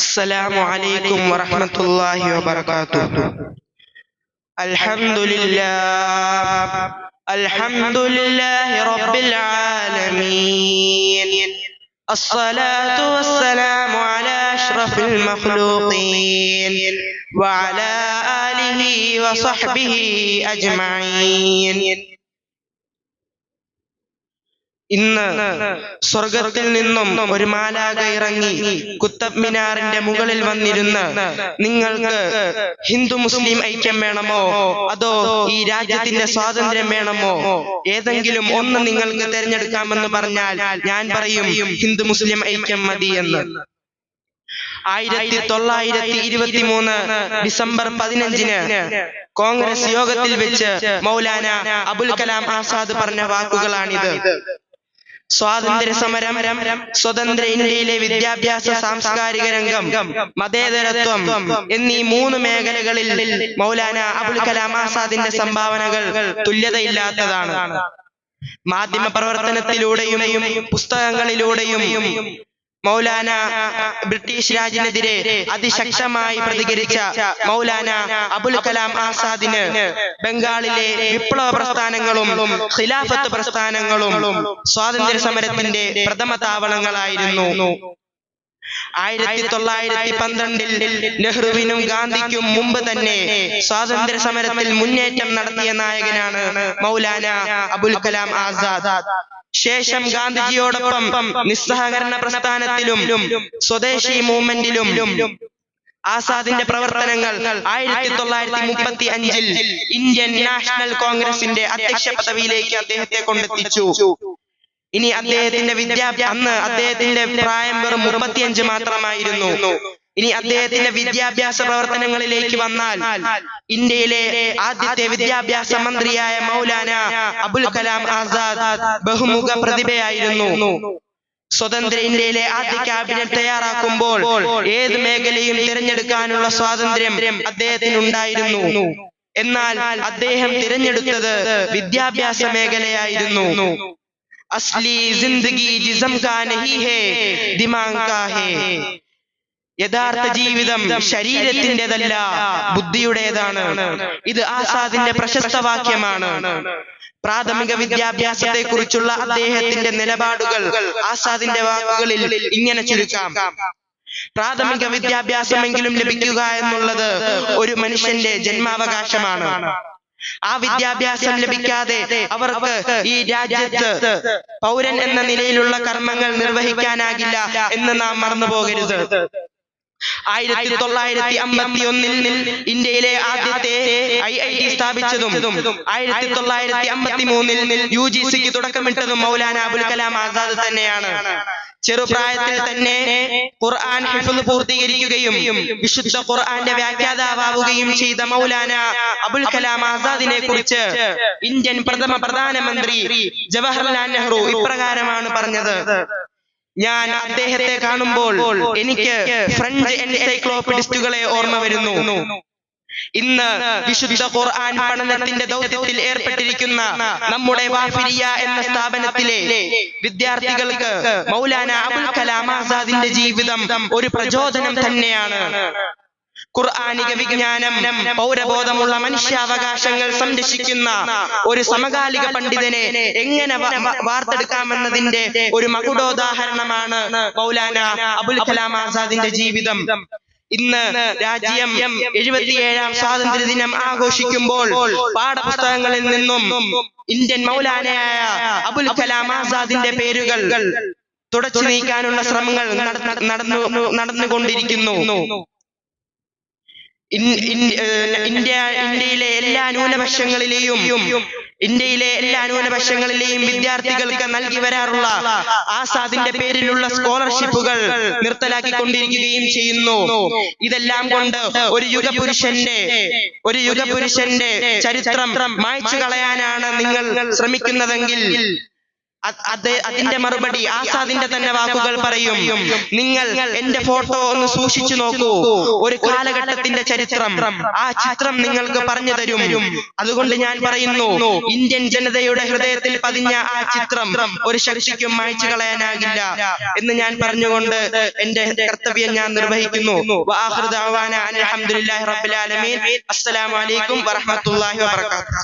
السلام عليكم ورحمة الله وبركاته. الحمد لله الحمد لله رب العالمين. الصلاة والسلام على أشرف المخلوقين وعلى آله وصحبه أجمعين. ഇന്ന് സ്വർഗത്തിൽ നിന്നും ഒരു മാലാക ഇറങ്ങി കുത്തബ് മിനാറിന്റെ മുകളിൽ വന്നിരുന്ന് നിങ്ങൾക്ക് ഹിന്ദു മുസ്ലിം ഐക്യം വേണമോ? അതോ ഈ രാജ്യത്തിന്റെ സ്വാതന്ത്ര്യം വേണമോ? ഏതെങ്കിലും ഒന്ന് നിങ്ങൾക്ക് തിരഞ്ഞെടുക്കാമെന്ന് പറഞ്ഞാൽ ഞാൻ പറയും ഹിന്ദു മുസ്ലിം ഐക്യം മതി എന്ന്. ആയിരത്തി തൊള്ളായിരത്തി ഇരുപത്തി മൂന്ന് ഡിസംബർ പതിനഞ്ചിന് കോൺഗ്രസ് യോഗത്തിൽ വെച്ച് മൗലാന അബുൽ കലാം ആസാദ് പറഞ്ഞ വാക്കുകളാണിത്. സ്വാതന്ത്ര്യ സമരം സ്വതന്ത്ര ഇന്ത്യയിലെ വിദ്യാഭ്യാസ സാംസ്കാരിക രംഗം മതേതരത്വം എന്നീ മൂന്ന് മേഖലകളിൽ മൗലാന അബുൽ കലാം ആസാദിന്റെ സംഭാവനകൾ തുല്യതയില്ലാത്തതാണ്. മാധ്യമ പ്രവർത്തനത്തിലൂടെയും പുസ്തകങ്ങളിലൂടെയും മൗലാന ബ്രിട്ടീഷ് രാജിനെതിരെ അതിശക്തമായി പ്രതികരിച്ച മൗലാന അബുൽ കലാം ആസാദിന് ബംഗാളിലെ വിപ്ലവ പ്രസ്ഥാനങ്ങളും ഖിലാഫത്ത് പ്രസ്ഥാനങ്ങളും സ്വാതന്ത്ര്യ സമരത്തിന്റെ പ്രഥമ താവളങ്ങളായിരുന്നു. ആയിരത്തി തൊള്ളായിരത്തി പന്ത്രണ്ടിൽ നെഹ്റുവിനും ഗാന്ധിക്കും മുമ്പ് തന്നെ സ്വാതന്ത്ര്യ സമരത്തിൽ മുന്നേറ്റം നടത്തിയ നായകനാണ് മൗലാന അബുൽ കലാം ആസാദ്. ശേഷം ഗാന്ധിജിയോടൊപ്പം നിസ്സഹകരണ പ്രസ്ഥാനത്തിലും സ്വദേശി മൂവ്മെന്റിലും ആസാദിന്റെ പ്രവർത്തനങ്ങൾ ആയിരത്തി തൊള്ളായിരത്തി മുപ്പത്തി അഞ്ചിൽ ഇന്ത്യൻ നാഷണൽ കോൺഗ്രസിന്റെ അധ്യക്ഷ പദവിയിലേക്ക് അദ്ദേഹത്തെ കൊണ്ടെത്തിച്ചു. ഇനി അദ്ദേഹത്തിന്റെ വിദ്യാഭ്യാസ അന്ന് അദ്ദേഹത്തിന്റെ പ്രായം വെറും മുപ്പത്തിയഞ്ച് മാത്രമായിരുന്നു. ഇനി അദ്ദേഹത്തിന്റെ വിദ്യാഭ്യാസ പ്രവർത്തനങ്ങളിലേക്ക് വന്നാൽ ഇന്ത്യയിലെ ആദ്യത്തെ വിദ്യാഭ്യാസ മന്ത്രിയായ മൗലാന അബുൽ കലാം ആസാദ് ബഹുമുഖ പ്രതിഭയായിരുന്നു. സ്വതന്ത്ര ഇന്ത്യയിലെ ആദ്യ ക്യാബിനറ്റ് തയ്യാറാക്കുമ്പോൾ ഏത് മേഖലയും തിരഞ്ഞെടുക്കാനുള്ള സ്വാതന്ത്ര്യം അദ്ദേഹത്തിന് ഉണ്ടായിരുന്നു എന്നാൽ അദ്ദേഹം തിരഞ്ഞെടുത്തത് വിദ്യാഭ്യാസ മേഖലയായിരുന്നു. അസ്ലി जिंदगी जिसम का नहीं ഹേ ദിമാഗ് കാ ഹേ യഥാർത്ഥ ജീവിതം ശരീരത്തിന്റെതല്ല ബുദ്ധിയുടേതാണ് ഇത് ആസാദിന്റെ പ്രശസ്ത വാക്യമാണ്. പ്രാഥമിക വിദ്യാഭ്യാസത്തെ കുറിച്ചുള്ള അദ്ദേഹത്തിന്റെ നിലപാടുകൾ ആസാദിന്റെ വാക്കുകളിൽ ഇങ്ങനെ ചുരുക്കാം. പ്രാഥമിക വിദ്യാഭ്യാസമെങ്കിലും ലഭിക്കുക എന്നുള്ളത് ഒരു മനുഷ്യന്റെ ജന്മാവകാശമാണ്. ആ വിദ്യാഭ്യാസം ലഭിക്കാതെ അവർക്ക് ഈ രാജ്യത്ത് പൗരൻ എന്ന നിലയിലുള്ള കർമ്മങ്ങൾ നിർവഹിക്കാനാകില്ല എന്ന് നാം മറന്നു പോകരുത്. ആയിരത്തി തൊള്ളായിരത്തി അമ്പത്തി ഒന്നിൽ ഇന്ത്യയിലെ ആദ്യത്തെ ഐ ഐ ടി സ്ഥാപിച്ചതും ആയിരത്തി തൊള്ളായിരത്തി അമ്പത്തി മൂന്നിൽ യു ജി സിക്ക് തുടക്കമിട്ടതും മൗലാന അബുൽ കലാം ആസാദ് തന്നെയാണ്. ചെറുപ്രായത്തിൽ തന്നെ ഖുർആൻ ഹിഫ്ദ് പൂർത്തീകരിക്കുകയും വിശുദ്ധ ഖുർആന്റെ വ്യാഖ്യാതാവുകയും ചെയ്ത മൗലാന അബുൽ കലാം ആസാദിനെ കുറിച്ച് ഇന്ത്യൻ പ്രഥമ പ്രധാനമന്ത്രി ജവഹർലാൽ നെഹ്റു ഇപ്രകാരമാണ് പറഞ്ഞത്. ഞാൻ അദ്ദേഹത്തെ കാണുമ്പോൾ എനിക്ക് ഫ്രഞ്ച് എൻസൈക്ലോപ്പിഡിസ്റ്റുകളെ ഓർമ്മ വരുന്നു. ഇന്ന് വിശുദ്ധ ഖുർആൻ പഠനത്തിന്റെ ദൗത്യത്തിൽ ഏർപ്പെട്ടിരിക്കുന്ന നമ്മുടെ വാഫിരിയ എന്ന സ്ഥാപനത്തിലെ വിദ്യാർത്ഥികൾക്ക് മൗലാന അബുൽ കലാം ആസാദിന്റെ ജീവിതം ഒരു പ്രചോദനം തന്നെയാണ്. ഖുർആാനിക വിജ്ഞാനം പൗരബോധമുള്ള മനുഷ്യാവകാശങ്ങൾ സംരക്ഷിക്കുന്ന ഒരു സമകാലിക പണ്ഡിതനെ എങ്ങനെ വാർത്തെടുക്കാമെന്നതിന്റെ ഒരു മകുടോദാഹരണമാണ് മൗലാന അബുൽ കലാം ആസാദിന്റെ ജീവിതം. ഇന്ന് രാജ്യം എഴുപത്തിയേഴാം സ്വാതന്ത്ര്യ ദിനം ആഘോഷിക്കുമ്പോൾ പാഠപുസ്തകങ്ങളിൽ നിന്നും ഇന്ത്യൻ മൗലാനയായ അബുൽ കലാം ആസാദിന്റെ പേരുകൾ തുടച്ചു നീക്കാനുള്ള ശ്രമങ്ങൾ നടന്നു നടന്നുകൊണ്ടിരിക്കുന്നു. ഇന്ത്യ ഇന്ത്യയിലെ എല്ലാ ന്യൂനപക്ഷങ്ങളിലെയും ഇന്ത്യയിലെ എല്ലാ ന്യൂനപക്ഷങ്ങളിലെയും വിദ്യാർത്ഥികൾക്ക് നൽകി വരാറുള്ള ആസാദിന്റെ പേരിലുള്ള സ്കോളർഷിപ്പുകൾ നിർത്തലാക്കി നിർത്തലാക്കിക്കൊണ്ടിരിക്കുകയും ചെയ്യുന്നു. ഇതെല്ലാം കൊണ്ട് ഒരു യുഗപുരുഷന്റെ ഒരു യുഗപുരുഷന്റെ ചരിത്രം മായ്ച്ചു കളയാനാണ് നിങ്ങൾ ശ്രമിക്കുന്നതെങ്കിൽ അതിന്റെ മറുപടി ആസാദിന്റെ തന്നെ വാക്കുകൾ പറയും. നിങ്ങൾ എന്റെ ഫോട്ടോ ഒന്ന് സൂക്ഷിച്ചു നോക്കൂ. ഒരു കാലഘട്ടത്തിന്റെ ചരിത്രം. ആ ചിത്രം നിങ്ങൾക്ക് പറഞ്ഞു തരും. അതുകൊണ്ട് ഞാൻ പറയുന്നു ഇന്ത്യൻ ജനതയുടെ ഹൃദയത്തിൽ പതിഞ്ഞ ആ ചിത്രം ഒരു ശക്തിക്കും മായ്ച്ചു കളയാനാകില്ല എന്ന് ഞാൻ പറഞ്ഞുകൊണ്ട് എന്റെ കർത്തവ്യം ഞാൻ നിർവഹിക്കുന്നു. അസ്സലാമു അലൈക്കും വറഹ്മത്തുള്ളാഹി വബറകാതുഹു.